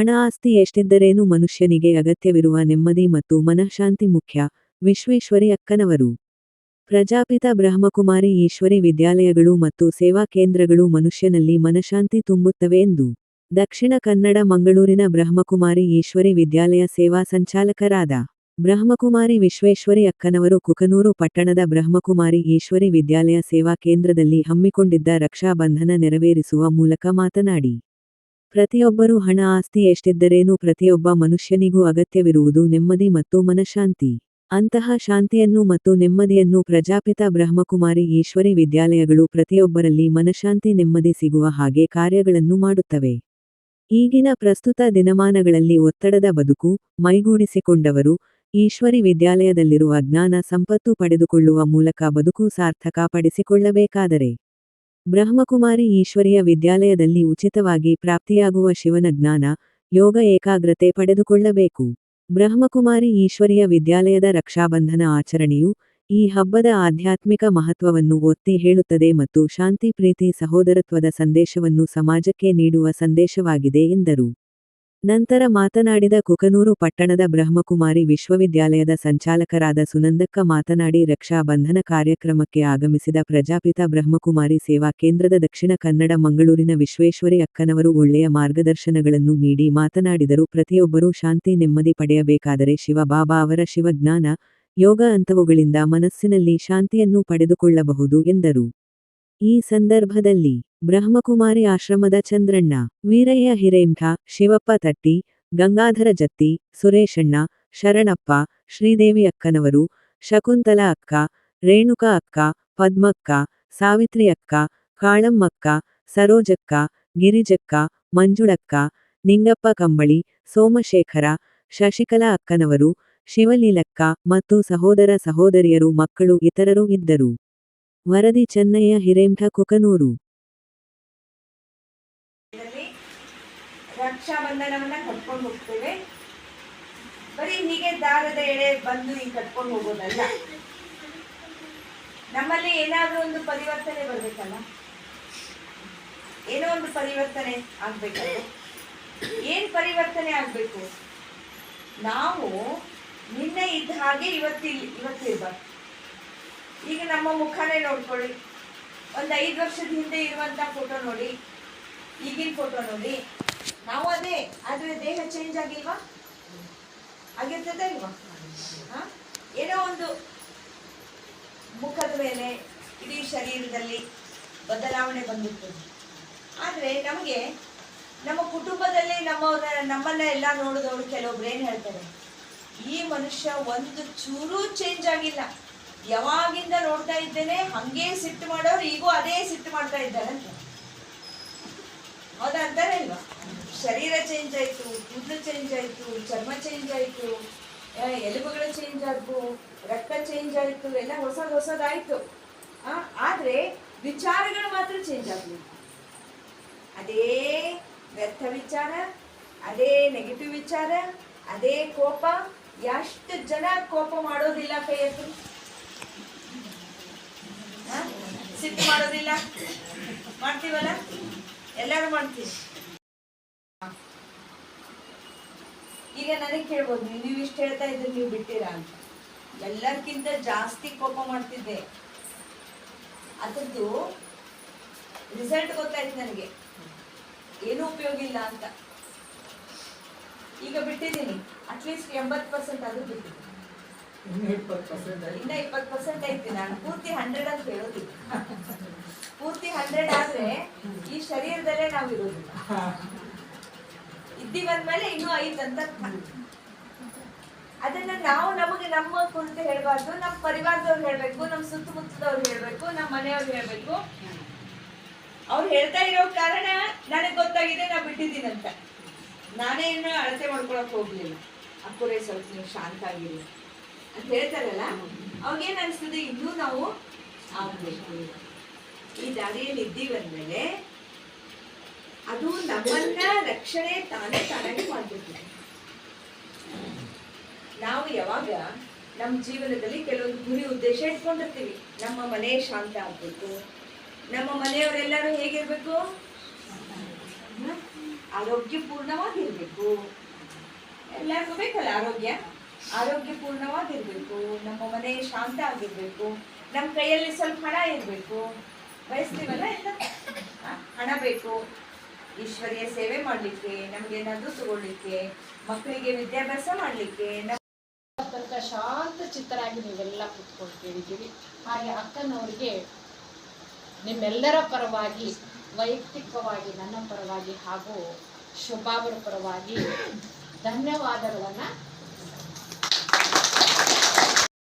ಹಣ ಆಸ್ತಿ ಎಷ್ಟಿದ್ದರೇನು ಮನುಷ್ಯನಿಗೆ ಅಗತ್ಯವಿರುವ ನೆಮ್ಮದಿ ಮತ್ತು ಮನಃಶಾಂತಿ ಮುಖ್ಯ. ವಿಶ್ವೇಶ್ವರಿ ಅಕ್ಕನವರು. ಪ್ರಜಾಪಿತ ಬ್ರಹ್ಮಕುಮಾರಿ ಈಶ್ವರಿ ವಿದ್ಯಾಲಯಗಳು ಮತ್ತು ಸೇವಾ ಕೇಂದ್ರಗಳು ಮನುಷ್ಯನಲ್ಲಿ ಮನಃಶಾಂತಿ ತುಂಬುತ್ತವೆ ಎಂದು. ದಕ್ಷಿಣ ಕನ್ನಡ ಮಂಗಳೂರಿನ ಬ್ರಹ್ಮಕುಮಾರಿ ಈಶ್ವರಿ ವಿದ್ಯಾಲಯ ಸೇವಾ ಸಂಚಾಲಕರಾದ ಬ್ರಹ್ಮಕುಮಾರಿ ವಿಶ್ವೇಶ್ವರಿ ಅಕ್ಕನವರು ಕುಕನೂರು ಪಟ್ಟಣದ ಬ್ರಹ್ಮಕುಮಾರಿ ಈಶ್ವರಿ ವಿದ್ಯಾಲಯ ಸೇವಾ ಕೇಂದ್ರದಲ್ಲಿ ಹಮ್ಮಿಕೊಂಡಿದ್ದ ರಕ್ಷಾ ಬಂಧನ ನೆರವೇರಿಸುವ ಮೂಲಕ ಮಾತನಾಡಿ. ಪ್ರತಿಯೊಬ್ಬರೂ ಹಣ ಆಸ್ತಿ ಎಷ್ಟಿದ್ದರೇನು ಪ್ರತಿಯೊಬ್ಬ ಮನುಷ್ಯನಿಗೂ ಅಗತ್ಯವಿರುವುದು ನೆಮ್ಮದಿ ಮತ್ತು ಮನಃಶಾಂತಿ. ಅಂತಹ ಶಾಂತಿಯನ್ನು ಮತ್ತು ನೆಮ್ಮದಿಯನ್ನು ಪ್ರಜಾಪಿತ ಬ್ರಹ್ಮಕುಮಾರಿ ಈಶ್ವರಿ ವಿದ್ಯಾಲಯಗಳು ಪ್ರತಿಯೊಬ್ಬರಲ್ಲಿ ಮನಃಶಾಂತಿ ನೆಮ್ಮದಿ ಸಿಗುವ ಹಾಗೆ ಕಾರ್ಯಗಳನ್ನು ಮಾಡುತ್ತವೆ. ಈಗಿನ ಪ್ರಸ್ತುತ ದಿನಮಾನಗಳಲ್ಲಿ ಒತ್ತಡದ ಬದುಕು ಮೈಗೂಡಿಸಿಕೊಂಡವರು ಈಶ್ವರಿ ವಿದ್ಯಾಲಯದಲ್ಲಿರುವ ಜ್ಞಾನ ಸಂಪತ್ತು ಪಡೆದುಕೊಳ್ಳುವ ಮೂಲಕ ಬದುಕು ಸಾರ್ಥಕ ಪಡಿಸಿಕೊಳ್ಳಬೇಕಾದರೆ ಬ್ರಹ್ಮಕುಮಾರಿ ಈಶ್ವರಿಯ ವಿದ್ಯಾಲಯದಲ್ಲಿ ಉಚಿತವಾಗಿ ಪ್ರಾಪ್ತಿಯಾಗುವ ಶಿವನ ಜ್ಞಾನ, ಯೋಗ ಏಕಾಗ್ರತೆ ಪಡೆದುಕೊಳ್ಳಬೇಕು. ಬ್ರಹ್ಮಕುಮಾರಿ ಈಶ್ವರಿಯ ವಿದ್ಯಾಲಯದ ರಕ್ಷಾಬಂಧನ ಆಚರಣೆಯು ಈ ಹಬ್ಬದ ಆಧ್ಯಾತ್ಮಿಕ ಮಹತ್ವವನ್ನು ಒತ್ತಿ ಹೇಳುತ್ತದೆ ಮತ್ತು ಶಾಂತಿ, ಪ್ರೀತಿ, ಸಹೋದರತ್ವದ ಸಂದೇಶವನ್ನು ಸಮಾಜಕ್ಕೆ ನೀಡುವ ಸಂದೇಶವಾಗಿದೆ ಎಂದರು. ನಂತರ ಮಾತನಾಡಿದ ಕುಕನೂರು ಪಟ್ಟಣದ ಬ್ರಹ್ಮಕುಮಾರಿ ವಿಶ್ವವಿದ್ಯಾಲಯದ ಸಂಚಾಲಕರಾದ ಸುನಂದಕ್ಕ ಮಾತನಾಡಿ, ರಕ್ಷಾ ಬಂಧನ ಕಾರ್ಯಕ್ರಮಕ್ಕೆ ಆಗಮಿಸಿದ ಪ್ರಜಾಪಿತ ಬ್ರಹ್ಮಕುಮಾರಿ ಸೇವಾ ಕೇಂದ್ರದ ದಕ್ಷಿಣ ಕನ್ನಡ ಮಂಗಳೂರಿನ ವಿಶ್ವೇಶ್ವರಿ ಅಕ್ಕನವರು ಒಳ್ಳೆಯ ಮಾರ್ಗದರ್ಶನಗಳನ್ನು ನೀಡಿ ಮಾತನಾಡಿದರು. ಪ್ರತಿಯೊಬ್ಬರೂ ಶಾಂತಿ ನೆಮ್ಮದಿ ಪಡೆಯಬೇಕಾದರೆ ಶಿವಬಾಬಾ ಅವರ ಶಿವಜ್ಞಾನ ಯೋಗ ಅಂತವುಗಳಿಂದ ಮನಸ್ಸಿನಲ್ಲಿ ಶಾಂತಿಯನ್ನು ಪಡೆದುಕೊಳ್ಳಬಹುದು ಎಂದರು. ಈ ಸಂದರ್ಭದಲ್ಲಿ ಬ್ರಹ್ಮಕುಮಾರಿ ಆಶ್ರಮದ ಚಂದ್ರಣ್ಣ, ವೀರಯ್ಯ ಹಿರೇಂಠ ಶಿವಪ್ಪ ತಟ್ಟಿ, ಗಂಗಾಧರ ಜತ್ತಿ, ಸುರೇಶಣ್ಣ, ಶರಣಪ್ಪ, ಶ್ರೀದೇವಿ ಅಕ್ಕನವರು, ಶಕುಂತಲ ಅಕ್ಕ, ರೇಣುಕಾ ಅಕ್ಕ, ಪದ್ಮಕ್ಕ, ಸಾವಿತ್ರಿ ಅಕ್ಕ, ಕಾಳಮ್ಮಕ್ಕ, ಸರೋಜಕ್ಕ, ಗಿರಿಜಕ್ಕ, ಮಂಜುಳಕ್ಕ, ನಿಂಗಪ್ಪ ಕಂಬಳಿ, ಸೋಮಶೇಖರ, ಶಶಿಕಲಾ ಅಕ್ಕನವರು, ಶಿವಲೀಲಕ್ಕ ಮತ್ತು ಸಹೋದರ ಸಹೋದರಿಯರು ಮಕ್ಕಳು ಇತರರು ಇದ್ದರು. ವರದಿ ಚೆನ್ನಯ್ಯ ಹಿರೇಂಠ ಕೊಕನೂರು. ರಕ್ಷಾ ರಕ್ಷಾಬಂಧನವನ್ನ ಕಟ್ಕೊಂಡು ಹೋಗ್ತೇವೆ. ಬರೀ ಹೀಗೆ ದಾರದ ಎಳೆ ಬಂದು ಈಗ ಕಟ್ಕೊಂಡು ಹೋಗೋದಲ್ಲ. ನಮ್ಮಲ್ಲಿ ಏನಾದರೂ ಒಂದು ಪರಿವರ್ತನೆ ಬರ್ಬೇಕಲ್ಲ. ಏನೋ ಒಂದು ಪರಿವರ್ತನೆ ಆಗ್ಬೇಕಲ್ಲ. ಏನ್ ಪರಿವರ್ತನೆ ಆಗ್ಬೇಕು? ನಾವು ನಿನ್ನೆ ಇದ್ದ ಹಾಗೆ ಇವತ್ತಿಲ್ ಇವತ್ತಿರ್ಬಾರ್ದು ಈಗ ನಮ್ಮ ಮುಖನೇ ನೋಡ್ಕೊಳ್ಳಿ. ಒಂದು ಐದು ವರ್ಷದ ಹಿಂದೆ ಇರುವಂತ ಫೋಟೋ ನೋಡಿ. ಈಗಿನ ಫೋಟೋ ನೋಡಿ. ನಾವು ಅದೇ, ಆದ್ರೆ ದೇಹ ಚೇಂಜ್ ಆಗಿಲ್ವಾ? ಆಗಿರ್ತದೆ ಇಲ್ವಾ? ಏನೋ ಒಂದು ಮುಖದ ಮೇಲೆ ಇಡೀ ಶರೀರದಲ್ಲಿ ಬದಲಾವಣೆ ಬಂದಿರ್ತದೆ ಆದ್ರೆ ನಮಗೆ ನಮ್ಮ ಕುಟುಂಬದಲ್ಲಿ ನಮ್ಮವ್ರ, ನಮ್ಮನ್ನ ಎಲ್ಲ ನೋಡಿದವರು ಕೆಲವೊಬ್ರು ಏನ್ ಹೇಳ್ತಾರೆ? ಈ ಮನುಷ್ಯ ಒಂದು ಚೂರು ಚೇಂಜ್ ಆಗಿಲ್ಲ. ಯಾವಾಗಿಂದ ನೋಡ್ತಾ ಇದ್ದೇನೆ, ಹಂಗೆ ಸಿಟ್ಟು ಮಾಡೋರು ಈಗೂ ಅದೇ ಸಿಟ್ಟು ಮಾಡ್ತಾ ಇದ್ದಾರೆ ಅಂತ. ಹೌದಾ ಅಂತಾರೆ ಶರೀರ ಚೇಂಜ್ ಆಯ್ತು ಕೂದಲು ಚೇಂಜ್ ಆಯ್ತು, ಚರ್ಮ ಚೇಂಜ್ ಆಯ್ತು ಎಲುಬುಗಳು ಚೇಂಜ್ ಆದ್ವು, ರಕ್ತ ಚೇಂಜ್ ಆಯ್ತು, ಎಲ್ಲ ಹೊಸದು ಹೊಸದಾಯ್ತು. ಆದ್ರೆ ವಿಚಾರಗಳು ಮಾತ್ರ ಚೇಂಜ್ ಆಗ್ಲಿ. ಅದೇ ವ್ಯರ್ಥ ವಿಚಾರ, ಅದೇ ನೆಗೆಟಿವ್ ವಿಚಾರ, ಅದೇ ಕೋಪ ಎಷ್ಟು ಜನ ಕೋಪ ಮಾಡೋದಿಲ್ಲ ಕೈ ಸಿಟ್ಟು ಮಾಡೋದಿಲ್ಲ. ಮಾಡ್ತೀವಲ್ಲ? ಎಲ್ಲರೂ ಮಾಡ್ತೀವಿ ಈಗ ನನಗೆ ಕೇಳ್ಬೋದು, ನೀವು ಇಷ್ಟು ಹೇಳ್ತಾ ಇದ್ರೆ ನೀವು ಬಿಟ್ಟಿರಾ ಅಂತ. ಎಲ್ಲರಿಗಿಂತ ಜಾಸ್ತಿ ಕೋಪ ಮಾಡ್ತಿದ್ದೆ. ಅದರದ್ದು ರಿಸಲ್ಟ್ ಗೊತ್ತಾಯ್ತು ನನಗೆ. ಏನೂ ಉಪಯೋಗ ಇಲ್ಲ ಅಂತ. ಈಗ ಬಿಟ್ಟಿದ್ದೀನಿ. ಅಟ್ಲೀಸ್ಟ್ ಎಂಬತ್ತು ಪರ್ಸೆಂಟ್ ಆದರೂ ಬಿಟ್ಟಿದ್ದೀನಿ. ಇನ್ನ ಇಪ್ಪತ್ತು ಪರ್ಸೆಂಟ್ ಐತಿ ನಾನು. ಪೂರ್ತಿ ಹಂಡ್ರೆಡ್ ಅಂತ ಹೇಳೋದಿಲ್ಲ. ಪೂರ್ತಿ ಹಂಡ್ರೆಡ್ ಆದ್ರೆ ಈ ಶರೀರದಲ್ಲೇ ನಾವು ಇರೋದಿಲ್ಲ. ಇದ್ದೀವಂದ್ಮೇಲೆ ಇನ್ನೂ ಐದು ಅಂತ. ಅದನ್ನ ನಾವು ನಮಗೆ ನಮ್ಮ ಕುರಿತು ಹೇಳ್ಬಾರ್ದು, ನಮ್ಮ ಪರಿವಾರದವ್ರು ಹೇಳ್ಬೇಕು, ನಮ್ಮ ಸುತ್ತಮುತ್ತದವ್ರು ಹೇಳ್ಬೇಕು, ನಮ್ಮ ಮನೆಯವ್ರು ಹೇಳ್ಬೇಕು. ಅವ್ರು ಹೇಳ್ತಾ ಇರೋ ಕಾರಣ ನನಗೆ ಗೊತ್ತಾಗಿದೆ ನಾ ಬಿಟ್ಟಿದ್ದೀನಂತ ನಾನೇ ಇನ್ನು ಅಳತೆ ಮಾಡ್ಕೊಳಕ್ ಹೋಗ್ಲಿಲ್ಲ. ಅಕ್ಕುರೇ ಸ್ವಲ್ಪ ನೀವು ಶಾಂತ ಆಗಿರಿ ಅಂತ ಹೇಳ್ತಾರಲ್ಲ ಅವಾಗೇನ್ ಅನ್ಸ್ತದೆ? ಇನ್ನೂ ನಾವು ಆಗ್ಬೇಕು. ಈ ದಾರಿಯಲ್ಲಿ ಇದ್ದೀವಂದ್ಮೇಲೆ ಅದು ನಮ್ಮನ್ನ ರಕ್ಷಣೆ ತಾನೇ ತಾನಾಗಿ ಮಾಡ್ಬೇಕು. ನಾವು ಯಾವಾಗ ನಮ್ಮ ಜೀವನದಲ್ಲಿ ಕೆಲವೊಂದು ಗುರಿ ಉದ್ದೇಶ ಇಟ್ಕೊಂಡಿರ್ತೀವಿ. ನಮ್ಮ ಮನೆ ಶಾಂತ ಆಗ್ಬೇಕು. ನಮ್ಮ ಮನೆಯವರೆಲ್ಲರೂ ಹೇಗಿರ್ಬೇಕು? ಆರೋಗ್ಯಪೂರ್ಣವಾಗಿರ್ಬೇಕು. ಎಲ್ಲರಿಗೂ ಬೇಕಲ್ಲ ಆರೋಗ್ಯ? ಆರೋಗ್ಯಪೂರ್ಣವಾಗಿರ್ಬೇಕು, ನಮ್ಮ ಮನೆ ಶಾಂತ ಆಗಿರ್ಬೇಕು ನಮ್ಮ ಕೈಯಲ್ಲಿ ಸ್ವಲ್ಪ ಹಣ ಇರಬೇಕು, ಬಯಸ್ತೀವಲ್ಲ ಎಲ್ಲ? ಹಣ ಬೇಕು. ಈಶ್ವರಿಯ ಸೇವೆ ಮಾಡಲಿಕ್ಕೆ ನಮಗೇನಾದರೂ ತಗೊಳ್ಳಿಕ್ಕೆ ಮಕ್ಕಳಿಗೆ ವಿದ್ಯಾಭ್ಯಾಸ ಮಾಡಲಿಕ್ಕೆ, ನಮ್ಮ ತನಕ ಶಾಂತ ಚಿತ್ತರಾಗಿ ನೀವೆಲ್ಲ ಕೂತ್ಕೊಂಡು ಕೇಳಿದ್ದೀವಿ ಹಾಗೆ ಅಕ್ಕನವರಿಗೆ ನಿಮ್ಮೆಲ್ಲರ ಪರವಾಗಿ, ವೈಯಕ್ತಿಕವಾಗಿ, ನನ್ನ ಪರವಾಗಿ ಹಾಗೂ ಶುಭಾವರ ಪರವಾಗಿ ಧನ್ಯವಾದಗಳನ್ನು